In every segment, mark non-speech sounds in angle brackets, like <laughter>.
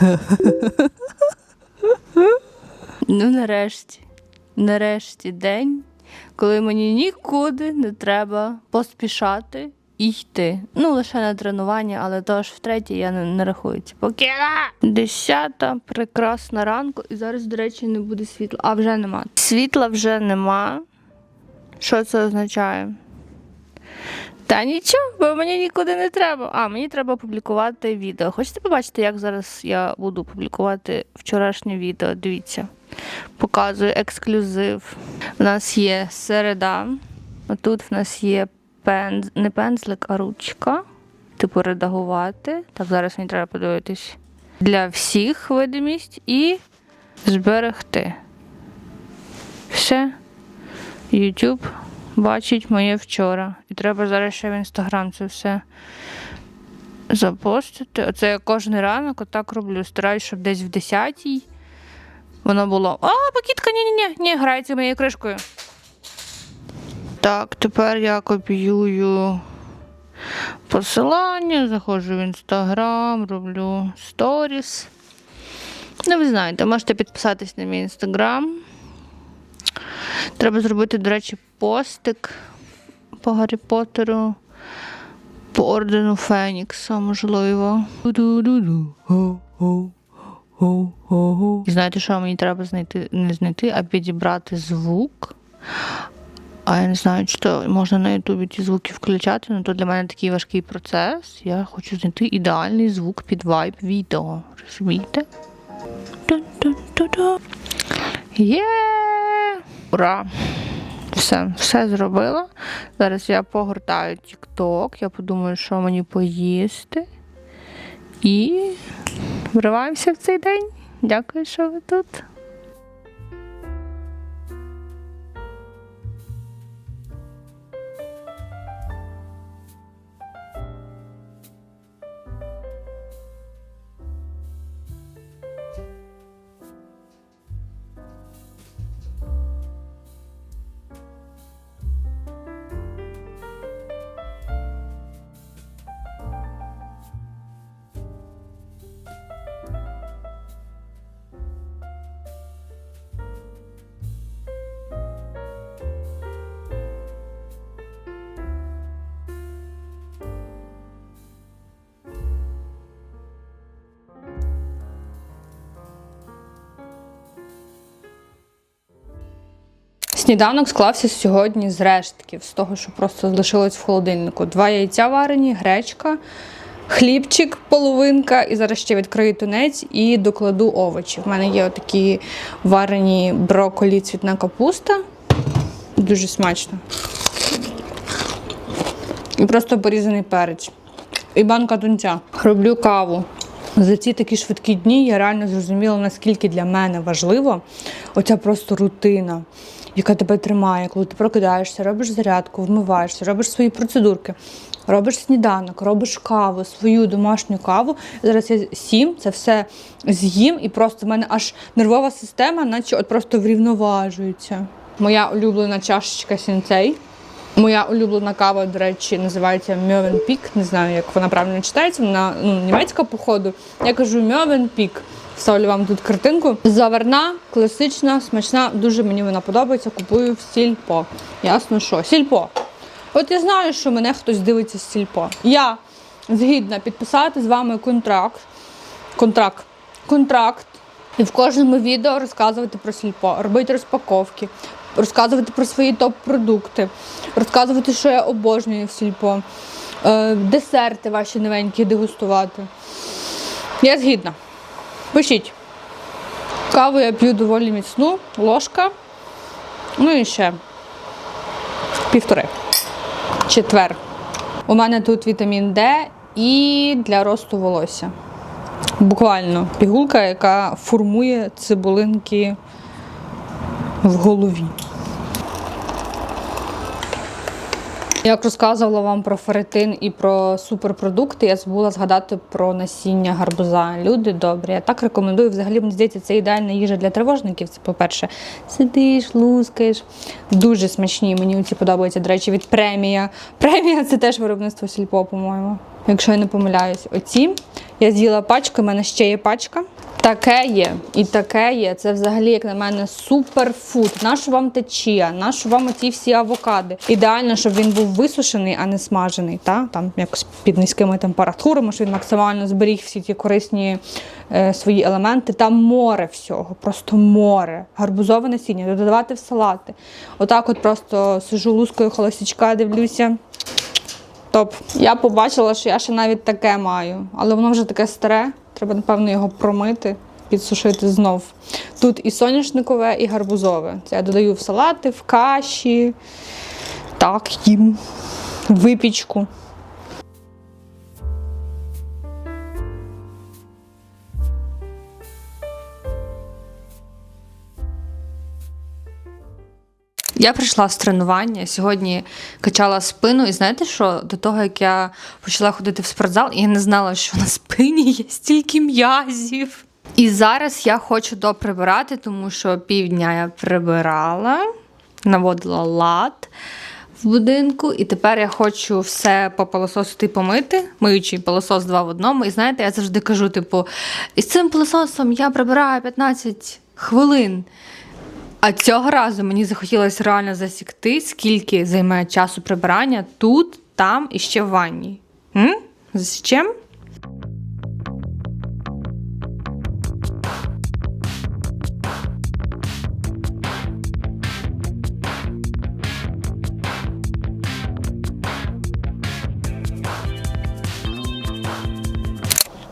<laughs> Ну, нарешті, нарешті день, коли мені нікуди не треба поспішати і йти. Ну, лише на тренування, але то ж втретє я не, не рахую. ці Покіда! Десята, прекрасна ранку, і зараз, до речі, не буде світла. А вже нема. Світла вже нема. Що це означає? Та нічого, бо мені нікуди не треба. А, мені треба публікувати відео. Хочете побачити, як зараз я буду публікувати вчорашнє відео? Дивіться. Показую ексклюзив. У нас є середа. Тут в нас є пенз... не пензлик, а ручка. Типу редагувати. Так, зараз мені треба подивитись. Для всіх видимість і зберегти. Все. YouTube бачить моє вчора. І треба зараз ще в інстаграм це все запостити. Оце я кожен ранок отак роблю. Стараюсь, щоб десь в 10-й воно було. А, пакітка, ні-ні-ні, ні, грається моєю кришкою. Так, тепер я копіюю посилання, заходжу в інстаграм, роблю сторіс. Ну, ви знаєте, можете підписатись на мій інстаграм. Треба зробити, до речі, постик по Гаррі Поттеру, по ордену Фенікса, можливо. І знаєте, що мені треба знайти, не знайти, а підібрати звук. А я не знаю, чи то можна на Ютубі ті звуки включати, але то для мене такий важкий процес. Я хочу знайти ідеальний звук під вайб відео. Розумієте? Є! Ура! Все, все зробила. Зараз я погортаю TikTok, я подумаю, що мені поїсти. І вриваємося в цей день. Дякую, що ви тут. Сніданок склався сьогодні з рештків, з того, що просто залишилось в холодильнику. Два яйця варені, гречка, хлібчик, половинка, і зараз ще відкрию тунець і докладу овочі. В мене є отакі варені брокколі, цвітна капуста. Дуже смачно. І просто порізаний перець. І банка тунця. Роблю каву. За ці такі швидкі дні я реально зрозуміла, наскільки для мене важливо оця просто рутина, яка тебе тримає, коли ти прокидаєшся, робиш зарядку, вмиваєшся, робиш свої процедурки, робиш сніданок, робиш каву, свою домашню каву. Зараз я сім, це все з'їм, і просто в мене аж нервова система, наче от просто врівноважується. Моя улюблена чашечка сінцей. Моя улюблена кава, до речі, називається Мьовен Пік. Не знаю, як вона правильно читається. Вона ну, німецька, походу. Я кажу Мьовен Пік. Ставлю вам тут картинку. Заварна, класична, смачна. Дуже мені вона подобається. Купую в сільпо. Ясно, що сільпо. От я знаю, що мене хтось дивиться з сільпо. Я згідна підписати з вами контракт. Контракт. Контракт. І в кожному відео розказувати про сільпо, робити розпаковки, розказувати про свої топ-продукти, розказувати, що я обожнюю в сільпо, е, десерти ваші новенькі дегустувати. Я згідна. Пишіть. Каву я п'ю доволі міцну, ложка. Ну і ще півтори. Четвер. У мене тут вітамін Д і для росту волосся. Буквально пігулка, яка формує цибулинки в голові. Як розказувала вам про ферритин і про суперпродукти, я забула згадати про насіння гарбуза. Люди добрі. Я так рекомендую. Взагалі, мені здається, це ідеальна їжа для тривожників. Це, по-перше, сидиш, лускаєш. Дуже смачні. Мені ці подобаються, до речі, від премія. Премія це теж виробництво сільпо, по-моєму. Якщо я не помиляюсь, оці Я з'їла пачку, в мене ще є пачка. Таке є і таке є. Це взагалі, як на мене, суперфуд. Нащо вам течія, нащо вам ті всі авокади. Ідеально, щоб він був висушений, а не смажений. Та? Там якось під низькими температурами, щоб він максимально зберіг всі ті корисні е, свої елементи. Там море всього, просто море. Гарбузове насіння, додавати в салати. Отак, от просто сижу лускою холостячка, дивлюся. Топ. Я побачила, що я ще навіть таке маю, але воно вже таке старе. Треба, напевно, його промити, підсушити знов. Тут і соняшникове, і гарбузове. Це я додаю в салати, в каші. Так, їм. Випічку. Я прийшла з тренування. Сьогодні качала спину, і знаєте що? До того як я почала ходити в спортзал, я не знала, що на спині є стільки м'язів. І зараз я хочу доприбирати, тому що півдня я прибирала, наводила лад в будинку, і тепер я хочу все попилососити і помити, миючий пилосос два в одному. І знаєте, я завжди кажу: типу, із цим пилососом я прибираю 15 хвилин. А цього разу мені захотілося реально засікти, скільки займає часу прибирання тут, там і ще в ванні. М? З чим?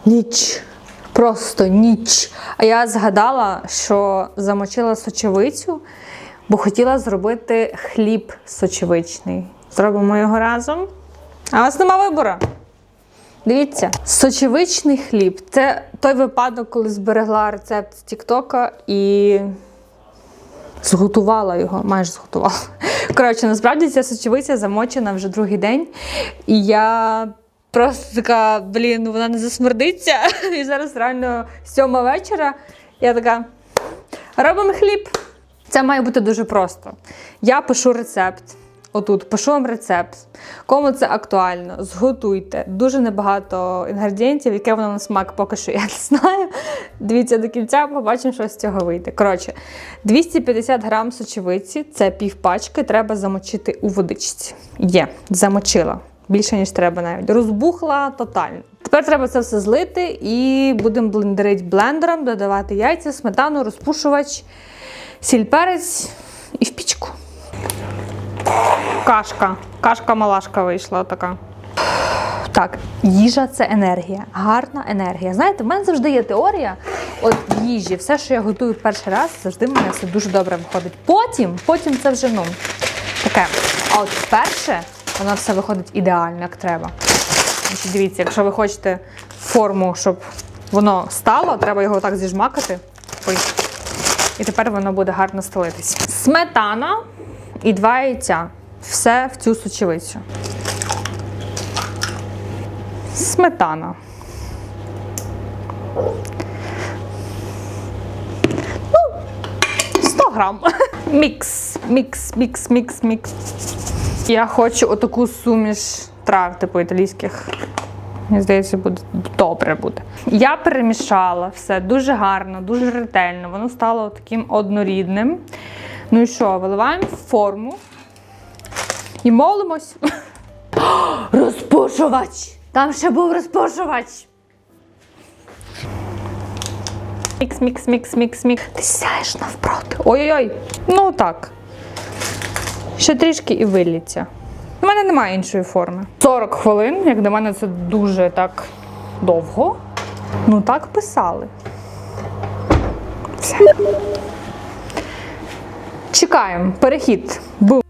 Ніч. Просто ніч. А я згадала, що замочила сочевицю, бо хотіла зробити хліб сочевичний. Зробимо його разом. А у вас нема вибору. Дивіться, сочевичний хліб це той випадок, коли зберегла рецепт з Тіктока і зготувала його, майже зготувала. Коротше, насправді ця сочевиця замочена вже другий день. І я просто така, блін, вона не засмердиться. <laughs> І зараз реально сьома вечора. Я така. Робимо хліб. Це має бути дуже просто. Я пишу рецепт. Отут, пишу вам рецепт. Кому це актуально, зготуйте. Дуже небагато інгредієнтів, яке воно на смак, поки що <laughs> я не знаю. Дивіться до кінця, побачимо, що з цього вийде. Коротше, 250 грам сочевиці, це пів пачки, треба замочити у водичці. Є, замочила. Більше, ніж треба навіть. Розбухла тотально. Тепер треба це все злити і будемо блендерити блендером, додавати яйця, сметану, розпушувач, сіль перець і в пічку. Кашка. Кашка-малашка вийшла така. Так, їжа це енергія, гарна енергія. Знаєте, в мене завжди є теорія. От їжі, все, що я готую перший раз, завжди в мене все дуже добре виходить. Потім, потім це вже ну таке. А от вперше воно все виходить ідеально, як треба. Значить, дивіться, якщо ви хочете форму, щоб воно стало, треба його так зіжмакати. Ой. І тепер воно буде гарно стелитись. Сметана і два яйця. Все в цю сочевицю. Сметана. Ну, 100 грам. <laughs> Мікс, мікс, мікс, мікс, мікс. Я хочу отаку суміш трав, типу італійських. Мені здається, буде добре буде. Я перемішала все дуже гарно, дуже ретельно. Воно стало таким однорідним. Ну і що, виливаємо форму і молимось. <gasps> Розпушувач! Там ще був розпушувач. Мікс, мікс, мікс, мікс, мікс. Ти сяєш навпроти. Ой-ой-ой. Ну так. Ще трішки і виліться. У мене немає іншої форми. 40 хвилин, як для мене, це дуже так довго. Ну так писали. Все. Чекаємо. Перехід. Бум.